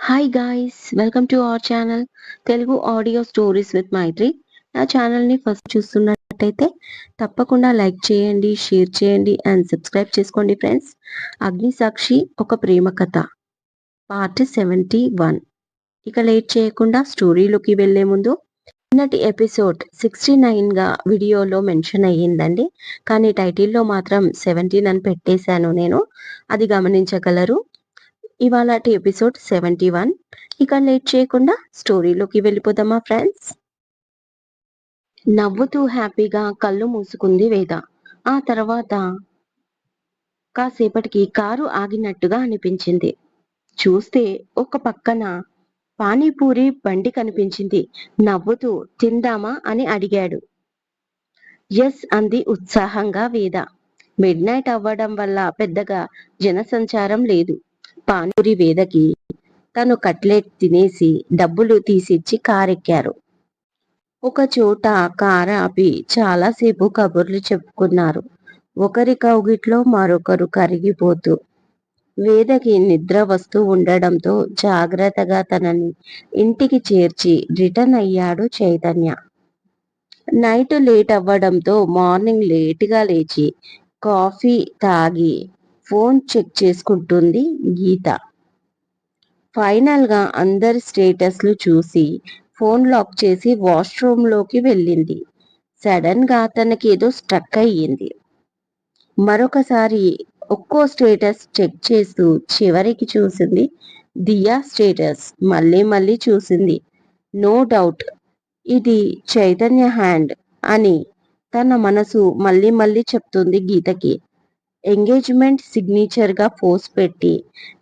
Hi guys welcome to our channel Telugu audio stories with Maitri నా ఛానల్ని first చూస్తున్నట్టయితే తప్పకుండా లైక్ చేయండి షేర్ చేయండి అండ్ సబ్స్క్రైబ్ చేసుకోండి ఫ్రెండ్స్ అగ్ని సాక్షి ఒక ప్రేమ కథ పార్ట్ సెవెంటీ వన్ ఇక లేట్ చేయకుండా స్టోరీలోకి వెళ్ళే ముందు నిన్నటి ఎపిసోడ్ సిక్స్టీ నైన్గా వీడియోలో మెన్షన్ అయ్యిందండి. కానీ టైటిల్లో మాత్రం సెవెంటీన్ అని పెట్టేశాను నేను. అది గమనించగలరు. ఇవాళటి ఎపిసోడ్ సెవెంటీ వన్. ఇక లేట్ చేయకుండా స్టోరీలోకి వెళ్ళిపోదామా ఫ్రెండ్స్? నవ్వుతూ హ్యాపీగా కళ్ళు మూసుకుంది వేద. ఆ తర్వాత కాసేపటికి కారు ఆగినట్టుగా అనిపించింది. చూస్తే ఒక పక్కన పానీపూరి బండి కనిపించింది. నవ్వుతూ తిందామా? అని అడిగాడు. ఎస్ అంది ఉత్సాహంగా వేద. మిడ్ నైట్ అవ్వడం వల్ల పెద్దగా జనసంచారం లేదు. పానూరి వేదకి తను కట్లెట్ తినేసి డబ్బులు తీసిచ్చి కారెక్కారు. ఒక చోట కారు ఆపి చాలాసేపు కబుర్లు చెప్పుకున్నారు. ఒకరి కౌగిట్లో మరొకరు కరిగిపోతూ వేదకి నిద్ర వస్తూ ఉండడంతో జాగ్రత్తగా తనని ఇంటికి చేర్చి రిటర్న్ అయ్యాడు చైతన్య. నైట్ లేట్ అవ్వడంతో మార్నింగ్ లేట్గా లేచి కాఫీ తాగి ఫోన్ చెక్ చేసుకుంటుంది గీత. ఫైనల్గా అందరి స్టేటస్లు చూసి ఫోన్ లాక్ చేసి వాష్రూమ్లోకి వెళ్ళింది. సడన్గా తనకి ఏదో స్ట్రక్ అయ్యింది. మరొకసారి ఒక్కో స్టేటస్ చెక్ చేస్తూ చివరికి చూసింది దియా స్టేటస్. మళ్ళీ మళ్ళీ చూసింది. నో డౌట్ ఇది చైతన్య హ్యాండ్ అని తన మనసు మళ్ళీ మళ్ళీ చెప్తుంది గీతకి. ఎంగేజ్మెంట్ సిగ్నేచర్గా పోస్ట్ పెట్టి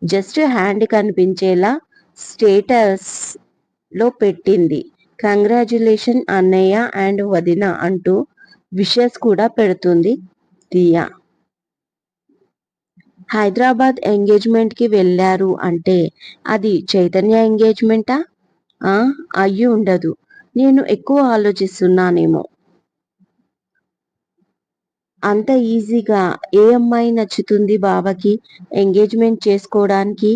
జస్ట్ హ్యాండ్ కనిపించేలా స్టేటస్లో పెట్టింది. కంగ్రాచులేషన్ అన్నయ్య అండ్ వదిన అంటూ విషెస్ కూడా పెడుతుంది దియా. హైదరాబాద్ ఎంగేజ్మెంట్కి వెళ్ళారు అంటే అది చైతన్య ఎంగేజ్మెంటా? అయ్యి ఉండదు నేను ఎక్కువ ఆలోచిస్తున్నానేమో. అంత ఈజీగా ఏ అమ్మాయి నచ్చుతుంది బాబాకి ఎంగేజ్మెంట్ చేసుకోవడానికి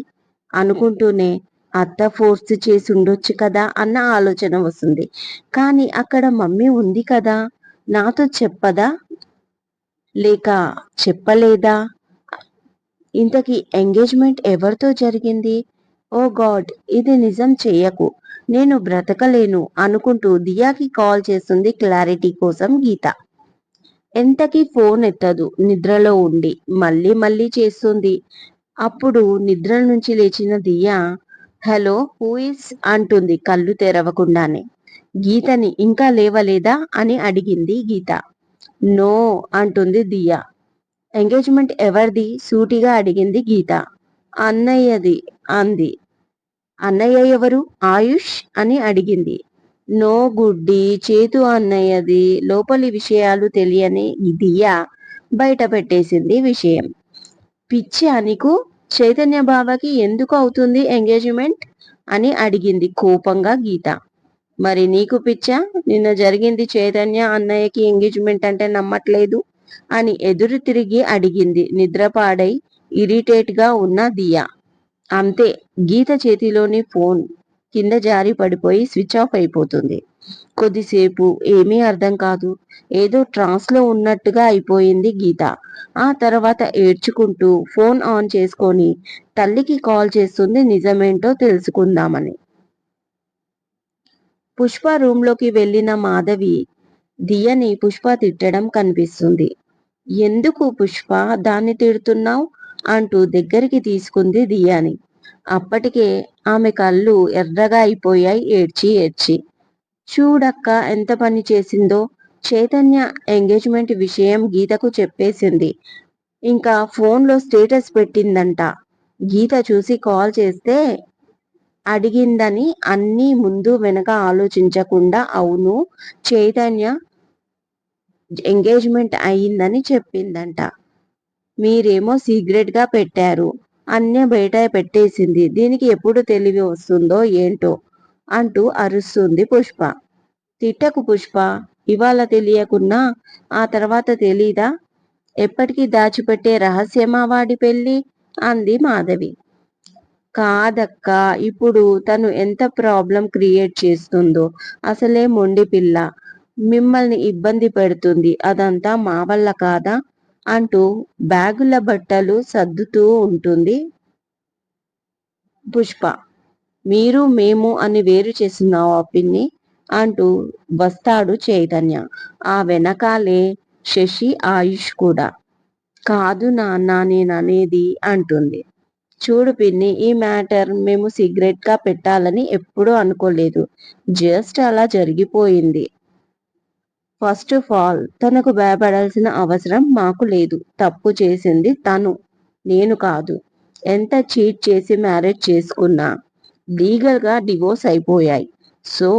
అనుకుంటూనే అత్త ఫోర్స్ చేసి ఉండొచ్చు కదా అన్న ఆలోచన వస్తుంది. కానీ అక్కడ మమ్మీ ఉంది కదా నాతో చెప్పదా? లేక చెప్పలేదా? ఇంతకీ ఎంగేజ్మెంట్ ఎవరితో జరిగింది? ఓ గాడ్ ఇది నిజం చెయ్యకు నేను బ్రతకలేను అనుకుంటూ దియాకి కాల్ చేస్తుంది క్లారిటీ కోసం గీత. ఎంతకీ ఫోన్ ఎత్తదు. నిద్రలో ఉండి మళ్ళీ మళ్ళీ చేస్తుంది. అప్పుడు నిద్ర నుంచి లేచిన దియా హలో హూయిస్ ఇస్? అంటుంది కళ్ళు తెరవకుండానే. గీతని ఇంకా లేవలేదా? అని అడిగింది గీత. నో అంటుంది దియా. ఎంగేజ్మెంట్ ఎవరిది? సూటిగా అడిగింది గీత. అన్నయ్యది అంది. అన్నయ్య ఎవరు? ఆయుష్ అని అడిగింది. నో గుడ్డి చేతు అన్నయ్యది లోపలి విషయాలు తెలియని దియా బయట పెట్టేసింది విషయం. పిచ్చి అనికు చైతన్య బాబాకి ఎందుకు అవుతుంది ఎంగేజ్మెంట్? అని అడిగింది కోపంగా గీత. మరి నీకు పిచ్చా? నిన్న జరిగింది చైతన్య అన్నయ్యకి ఎంగేజ్మెంట్ అంటే నమ్మట్లేదు అని ఎదురు తిరిగి అడిగింది నిద్రపాడై ఇరిటేట్గా ఉన్న దియా. అంతే గీత చేతిలోని ఫోన్ కింద జారి పడిపోయి స్విచ్ ఆఫ్ అయిపోతుంది. కొద్దిసేపు ఏమీ అర్థం కాదు. ఏదో ట్రాన్స్లో ఉన్నట్టుగా అయిపోయింది గీత. ఆ తర్వాత ఏడ్చుకుంటూ ఫోన్ ఆన్ చేసుకొని తల్లికి కాల్ చేస్తుంది నిజమేంటో తెలుసుకుందామని. పుష్ప రూమ్లోకి వెళ్ళిన మాధవి దియని పుష్ప తిట్టడం కనిపిస్తుంది. ఎందుకు పుష్ప? దాన్ని తిడుతున్నావు? అంటూ దగ్గరికి తీసుకుంది దియాని. అప్పటికే ఆమె కళ్ళు ఎర్రగా అయిపోయాయి ఏడ్చి ఏడ్చి. చూడక్క ఎంత పని చేసిందో చైతన్య ఎంగేజ్మెంట్ విషయం గీతకు చెప్పేసింది. ఇంకా ఫోన్లో స్టేటస్ పెట్టిందంట. గీత చూసి కాల్ చేస్తే అడిగిందని అన్నీ ముందు వెనక ఆలోచించకుండా అవును చైతన్య ఎంగేజ్మెంట్ అయ్యిందని చెప్పిందంట. మీరేమో సీక్రెట్గా పెట్టారు. అన్నీ బయట పెట్టేసింది. దీనికి ఎప్పుడు తెలివి వస్తుందో ఏంటో అంటూ అరుస్తుంది పుష్ప. తిట్టకు పుష్ప ఇవాళ తెలియకున్నా ఆ తర్వాత తెలీదా? ఎప్పటికీ దాచిపెట్టే రహస్యమా వాడి పెళ్ళి? అంది మాధవి. కాదక్క ఇప్పుడు తను ఎంత ప్రాబ్లం క్రియేట్ చేస్తుందో. అసలే మొండి పిల్ల. మిమ్మల్ని ఇబ్బంది పెడుతుంది. అదంతా మా వల్ల కాదా? అంటూ బ్యాగుల బట్టలు సర్దుతూ ఉంటుంది పుష్ప. మీరు మేము అని వేరు చేస్తున్నావు ఆ పిన్ని అంటూ వస్తాడు చైతన్య. ఆ వెనకాలే శశి ఆయుష్ కూడా. కాదు నాన్న నేననేది అంటుంది. చూడు పిన్ని ఈ మ్యాటర్ మేము సిగరెట్గా గా పెట్టాలని ఎప్పుడూ అనుకోలేదు. జస్ట్ అలా జరిగిపోయింది. ఫస్ట్ ఆఫ్ ఆల్ తనకు భయపడాల్సిన అవసరం మాకు లేదు. తప్పు చేసింది తను. నేను కాదు. ఎంత చీట్ చేసి మ్యారేజ్ చేసుకున్నా లీగల్గా డివోర్స్ అయిపోయాయి. సో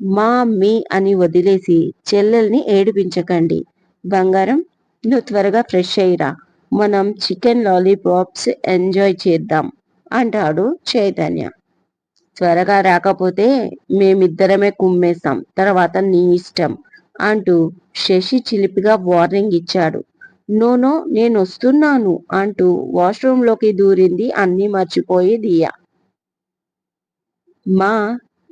మా మీ అని వదిలేసి చెల్లెల్ని ఏడిపించకండి. బంగారం నువ్వు త్వరగా ఫ్రెష్ అయ్యిరా. మనం చికెన్ లాలీపాప్స్ ఎంజాయ్ చేద్దాం అంటాడు చైతన్య. త్వరగా రాకపోతే మేమిద్దరమే కుమ్మేస్తాం. తర్వాత నీ ఇష్టం అంటూ శశి చిలిపిగా వార్నింగ్ ఇచ్చాడు. నోనో నేను వస్తున్నాను అంటూ వాష్రూమ్లోకి దూరింది అన్నీ మర్చిపోయి దియా. మా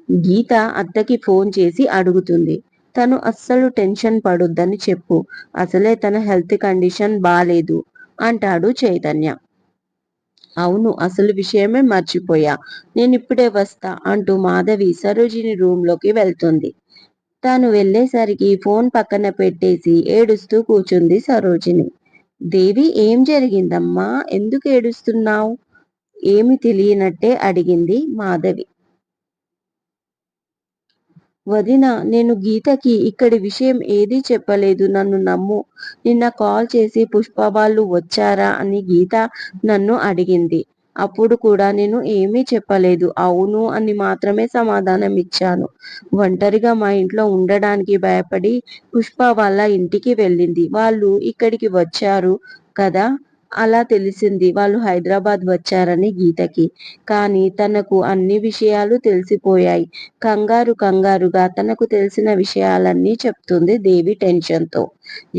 గీత అత్తకి ఫోన్ చేసి అడుగుతుంది. తను అస్సలు టెన్షన్ పడొద్దని చెప్పు. అసలే తన హెల్త్ కండిషన్ బాలేదు అంటాడు చైతన్య. అవును అసలు విషయమే మర్చిపోయా. నేను ఇప్పుడే వస్తా అంటూ మాధవి సరోజిని రూమ్లోకి వెళ్తుంది. తాను వెళ్ళేసరికి ఫోన్ పక్కన పెట్టేసి ఏడుస్తూ కూర్చుంది సరోజిని. దేవి ఏం జరిగిందమ్మా? ఎందుకు ఏడుస్తున్నావు? ఏమి తెలియనట్టే అడిగింది మాధవి. వదిన నేను గీతకి ఇక్కడి విషయం ఏదీ చెప్పలేదు. నన్ను నమ్ము. నిన్న కాల్ చేసి పుష్ప వాళ్ళు వచ్చారా అని గీత నన్ను అడిగింది. అప్పుడు కూడా నేను ఏమీ చెప్పలేదు. అవును అని మాత్రమే సమాధానం ఇచ్చాను. ఒంటరిగా మా ఇంట్లో ఉండడానికి భయపడి పుష్ప వాళ్ళ ఇంటికి వెళ్ళింది. వాళ్ళు ఇక్కడికి వచ్చారు కదా? అలా తెలిసింది. వాళ్ళు హైదరాబాద్ వచ్చారని గీతకి. కానీ తనకు అన్ని విషయాలు తెలిసిపోయాయి. కంగారు కంగారుగా తనకు తెలిసిన విషయాలన్నీ చెప్తుంది దేవి టెన్షన్తో.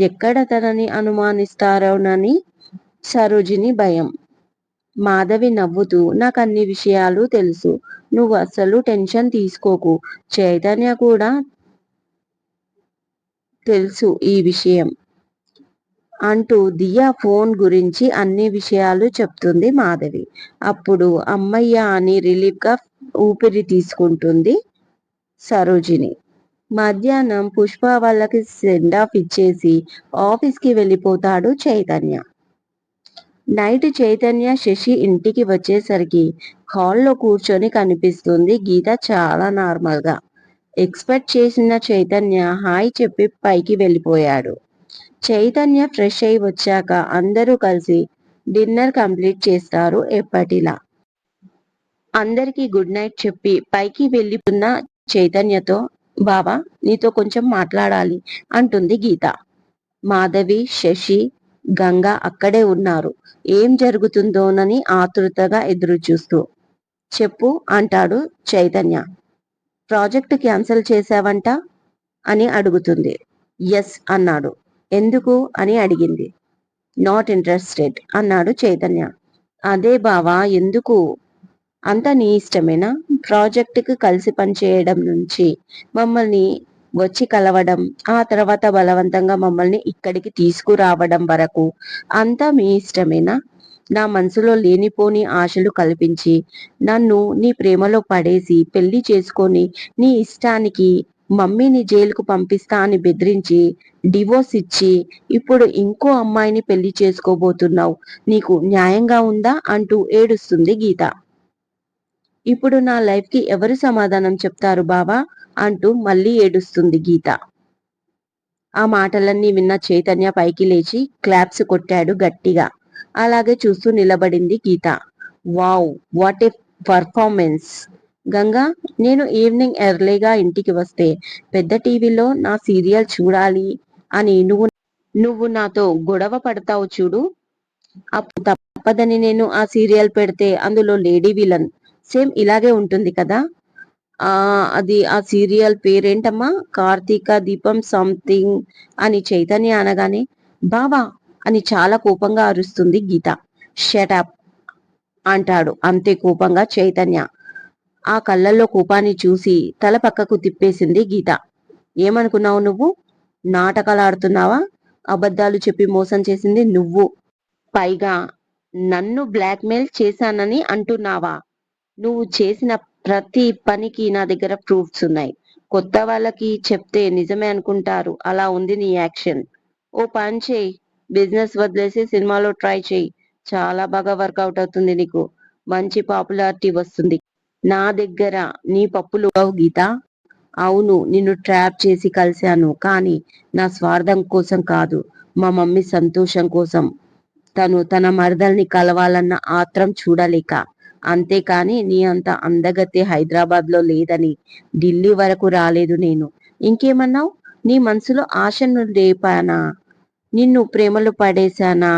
ఎక్కడ తనని అనుమానిస్తారోనని సరోజిని భయం. మాధవి నవ్వుతూ నాకు అన్ని విషయాలు తెలుసు. నువ్వు అసలు టెన్షన్ తీసుకోకు. చైతన్య కూడా తెలుసు ఈ విషయం. అంటూ దియా ఫోన్ గురించి అన్ని విషయాలు చెప్తుంది మాధవి. అప్పుడు అమ్మయ్య అని రిలీఫ్గా ఊపిరి తీసుకుంటుంది సరోజిని. మధ్యాహ్నం పుష్ప వాళ్ళకి సెండ్ ఆఫ్ ఇచ్చేసి ఆఫీస్కి వెళ్ళిపోతాడు చైతన్య. నైట్ చైతన్య శశి ఇంటికి వచ్చేసరికి హాల్లో కూర్చొని కనిపిస్తుంది. గీత చాలా నార్మల్గా. ఎక్స్పెక్ట్ చేసిన చైతన్య హాయ్ చెప్పి పైకి వెళ్ళిపోయాడు. చైతన్య ఫ్రెష్ అయి వచ్చాక అందరూ కలిసి డిన్నర్ కంప్లీట్ చేస్తారు ఎప్పటిలా. అందరికీ గుడ్ నైట్ చెప్పి పైకి వెళ్ళిపోతున్న చైతన్యతో బాబా నీతో కొంచెం మాట్లాడాలి అంటుంది గీత. మాధవి శశి గంగ అక్కడే ఉన్నారు. ఏం జరుగుతుందోనని ఆతృతగా ఎదురు చూస్తూ చెప్పు అంటాడు చైతన్య. Project cancel చేశావంట? అని అడుగుతుంది. ఎస్ అన్నాడు. ఎందుకు అని అడిగింది. నాట్ ఇంట్రెస్టెడ్ అన్నాడు చైతన్య. అదే బావా ఎందుకు? అంత నీ ఇష్టమేనా? ప్రాజెక్టుకు కలిసి పనిచేయడం నుంచి మమ్మల్ని వచ్చి కలవడం ఆ తర్వాత బలవంతంగా మమ్మల్ని ఇక్కడికి తీసుకురావడం వరకు అంతా మీ ఇష్టమేనా? నా మనసులో లేనిపోని ఆశలు కల్పించి నన్ను నీ ప్రేమలో పడేసి పెళ్ళి చేసుకొని నీ ఇష్టానికి మమ్మీని జైలుకు పంపిస్తా అని బెదిరించి డివోర్స్ ఇచ్చి ఇప్పుడు ఇంకో అమ్మాయిని పెళ్ళి చేసుకోబోతున్నావు. నీకు న్యాయంగా ఉందా? అంటూ ఏడుస్తుంది గీత. ఇప్పుడు నా లైఫ్కి ఎవరు సమాధానం చెప్తారు బావా? అంటూ మళ్ళీ ఏడుస్తుంది గీత. ఆ మాటలన్నీ విన్న చైతన్య పైకి లేచి క్లాప్స్ కొట్టాడు గట్టిగా. అలాగే చూస్తూ నిలబడింది Geetha. Wow what a performance! Ganga నేను ఈవినింగ్ ఎర్లీగా ఇంటికి వస్తే పెద్ద టీవీలో నా సీరియల్ చూడాలి అని నువ్వు నువ్వు నాతో గొడవ పడతావు చూడు. అప్పుడు తప్పదని నేను ఆ సీరియల్ పెడితే అందులో లేడీ విలన్ సేమ్ ఇలాగే ఉంటుంది కదా. ఆ అది ఆ సీరియల్ పేరేంటమ్మా? కార్తీక దీపం సంథింగ్ అని చైతన్య అనగానే బావా అని చాలా కోపంగా అరుస్తుంది గీత. షటప్ అంటాడు. అంతే కోపంగా చైతన్య. ఆ కళ్ళల్లో కోపాన్ని చూసి తల పక్కకు తిప్పేసింది గీత. ఏమనుకున్నావు నువ్వు? నాటకాలు ఆడుతున్నావా అబద్ధాలు చెప్పి మోసం చేసింది నువ్వు. పైగా నన్ను బ్లాక్మెయిల్ చేశానని అంటున్నావా? నువ్వు చేసిన ప్రతి పనికి నా దగ్గర ప్రూఫ్స్ ఉన్నాయి. కొత్త వాళ్ళకి చెప్తే నిజమే అనుకుంటారు. అలా ఉంది నీ యాక్షన్. ఓ పని చేయి. బిజినెస్ వదిలేసి సినిమాలో ట్రై చేయి. చాలా బాగా వర్కౌట్ అవుతుంది నీకు. మంచి పాపులారిటీ వస్తుంది నా దగ్గర నీ పప్పులు గీత. అవును నిన్ను ట్రాప్ చేసి కలిశాను కానీ నా స్వార్థం కోసం కాదు. మా మమ్మీ సంతోషం కోసం. తను తన మరదల్ని కలవాలన్న ఆత్రం చూడలేక. అంతేకాని నీ అంత అందగతి హైదరాబాద్లో లేదని ఢిల్లీ వరకు రాలేదు నేను. ఇంకేమన్నావు? నీ మనసులో ఆశను రేపానా నిన్ను ప్రేమలో పడేశానా?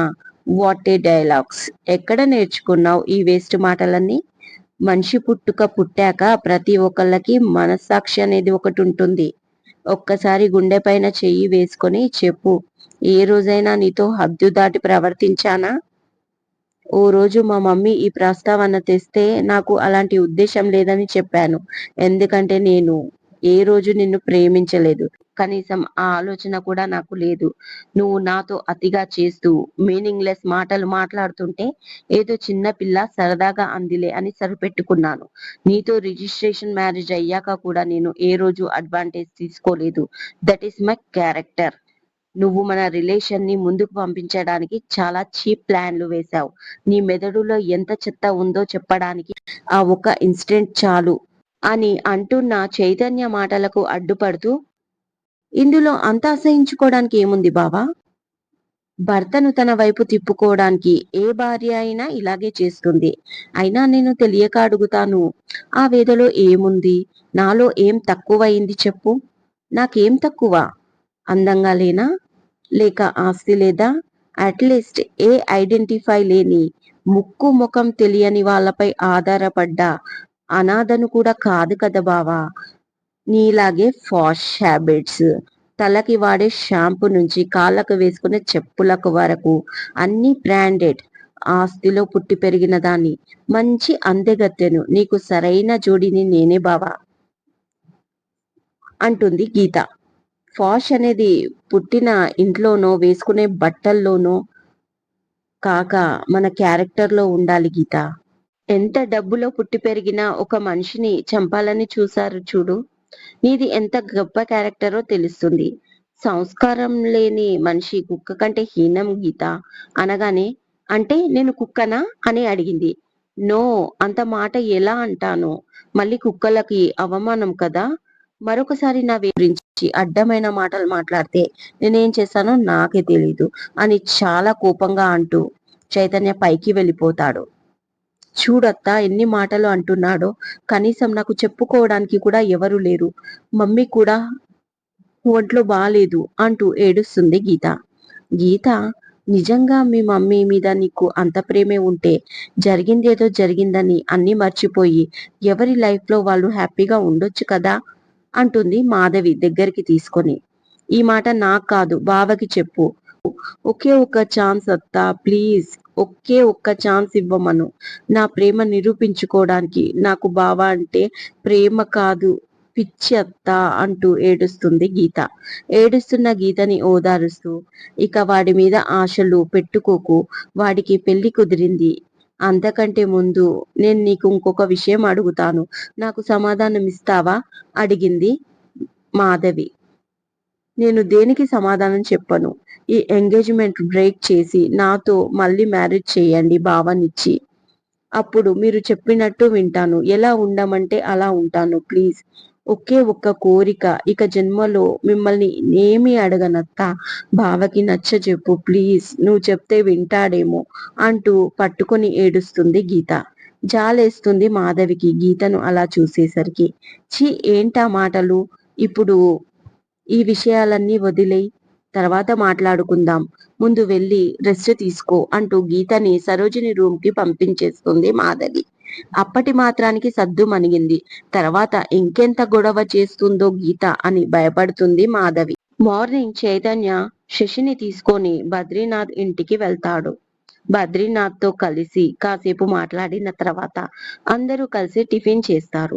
What a dialogues. ఎక్కడ నేర్చుకున్నావు ఈ వేస్ట్ మాటలన్నీ? మనిషి పుట్టుక పుట్టాక ప్రతి ఒక్కళ్ళకి మనస్సాక్షి అనేది ఒకటి ఉంటుంది. ఒక్కసారి గుండె పైన చెయ్యి వేసుకొని చెప్పు ఏ రోజైనా నీతో హద్దు దాటి ప్రవర్తించానా? ఓ రోజు మా మమ్మీ ఈ ప్రస్తావన తెస్తే నాకు అలాంటి ఉద్దేశం లేదని చెప్పాను. ఎందుకంటే నేను ఏ రోజు నిన్ను ప్రేమించలేదు. కనీసం ఆ ఆలోచన కూడా నాకు లేదు. నువ్వు నాతో అతిగా చేస్తూ మీనింగ్లెస్ మాటలు మాట్లాడుతుంటే ఏదో చిన్న పిల్ల సరదాగా అందిలే అని సరిపెట్టుకున్నాను. నీతో రిజిస్ట్రేషన్ మ్యారేజ్ అయ్యాక కూడా నేను ఏ రోజు అడ్వాంటేజ్ తీసుకోలేదు. That is my character. నువ్వు మన రిలేషన్ని ముందుకు పంపించడానికి చాలా చీప్ ప్లాన్లు వేశావు. నీ మెదడులో ఎంత చెత్త ఉందో చెప్పడానికి ఆ ఒక ఇన్సిడెంట్ చాలు అని అంటున్న చైతన్య మాటలకు అడ్డుపడుతూ ఇందులో అంత అసహించుకోవడానికి ఏముంది బావా? భర్తను తన వైపు తిప్పుకోవడానికి ఏ భార్య అయినా ఇలాగే చేస్తుంది. అయినా నేను తెలియక అడుగుతాను ఆ వేదలో ఏముంది? నాలో ఏం తక్కువయింది చెప్పు. నాకేం తక్కువ? అందంగా లేనా? లేక ఆస్తి లేదా? అట్లీస్ట్ ఏ ఐడెంటిఫై లేని ముక్కు ముఖం తెలియని వాళ్ళపై ఆధారపడ్డ అనాథను కూడా కాదు కదా బావా? నీలాగే ఫాష్ హ్యాబిట్స్. తలకి వాడే షాంపూ నుంచి కాళ్ళకు వేసుకునే చెప్పులకు వరకు అన్ని బ్రాండెడ్. ఆస్తిలో పుట్టి పెరిగిన దాన్ని. మంచి అందెగత్తెను. నీకు సరైన జోడిని నేనే బావా. అంటుంది గీత. ఫాష్ అనేది పుట్టిన ఇంట్లోనో వేసుకునే బట్టల్లోనో కాక మన క్యారెక్టర్లో ఉండాలి గీత. ఎంత డబ్బులో పుట్టి పెరిగినా ఒక మనిషిని చంపాలని చూశారు చూడు. నీది ఎంత గొప్ప క్యారెక్టరో తెలుస్తుంది. సంస్కారం లేని మనిషి కుక్క కంటే హీనం గీత. అనగానే అంటే నేను కుక్కనా? అని అడిగింది. నో అంత మాట ఎలా అంటాను? మళ్ళీ కుక్కలకి అవమానం కదా? మరొకసారి నా గురించి అడ్డమైన మాటలు మాట్లాడితే నేనేం చేశానో నాకే తెలీదు. అని చాలా కోపంగా అంటూ చైతన్య పైకి వెళ్ళిపోతాడు. చూడత్తా ఎన్ని మాటలు అంటున్నాడో. కనీసం నాకు చెప్పుకోవడానికి కూడా ఎవరు లేరు. మమ్మీ కూడా ఒంట్లో బాలేదు అంటూ ఏడుస్తుంది గీత. గీత నిజంగా మీ మమ్మీ మీద నీకు అంత ప్రేమే ఉంటే జరిగిందేదో జరిగిందని అన్నీ మర్చిపోయి ఎవరి లైఫ్లో వాళ్ళు హ్యాపీగా ఉండొచ్చు కదా? అంటుంది మాధవి దగ్గరికి తీసుకొని. ఈ మాట నాకు కాదు బావకి చెప్పు. ఒకే ఒక ఛాన్స్ అత్తా ప్లీజ్. ఒకే ఒక్క ఛాన్స్ ఇవ్వమను. నా ప్రేమ నిరూపించుకోవడానికి నాకు బావ అంటే ప్రేమ కాదు పిచ్చి అత్త అంటూ ఏడుస్తుంది గీత. ఏడుస్తున్న గీతని ఓదారుస్తూ ఇక వాడి మీద ఆశలు పెట్టుకోకు వాడికి పెళ్ళి కుదిరింది. అంతకంటే ముందు నేను నీకు ఇంకొక విషయం అడుగుతాను. నాకు సమాధానం ఇస్తావా అడిగింది మాధవి. నేను దేనికి సమాధానం చెప్పను? ఈ ఎంగేజ్మెంట్ బ్రేక్ చేసి నాతో మళ్ళీ మ్యారేజ్ చేయండి భావనిచ్చి. అప్పుడు మీరు చెప్పినట్టు వింటాను. ఎలా ఉండమంటే అలా ఉంటాను ప్లీజ్. ఒకే ఒక్క కోరిక ఇక జన్మలో మిమ్మల్ని ఏమి అడగనత్తా. బావకి నచ్చ చెప్పు ప్లీజ్. నువ్వు చెప్తే వింటాడేమో అంటూ పట్టుకొని ఏడుస్తుంది గీత. జాలేస్తుంది మాధవికి గీతను అలా చూసేసరికి. చి ఏంటా మాటలు? ఇప్పుడు ఈ విషయాలన్నీ వదిలేయి. తర్వాత మాట్లాడుకుందాం. ముందు వెళ్ళి రెస్ట్ తీసుకో అంటూ గీతని సరోజిని రూమ్కి పంపించేస్తుంది మాధవి. అప్పటి మాత్రానికి సద్దు మణిగింది. తర్వాత ఇంకెంత గొడవ చేస్తుందో గీత అని భయపడుతుంది మాధవి. మార్నింగ్ చైతన్య శశిని తీసుకొని బద్రీనాథ్ ఇంటికి వెళ్తాడు. బద్రీనాథ్తో కలిసి కాసేపు మాట్లాడిన తర్వాత అందరూ కలిసి టిఫిన్ చేస్తారు.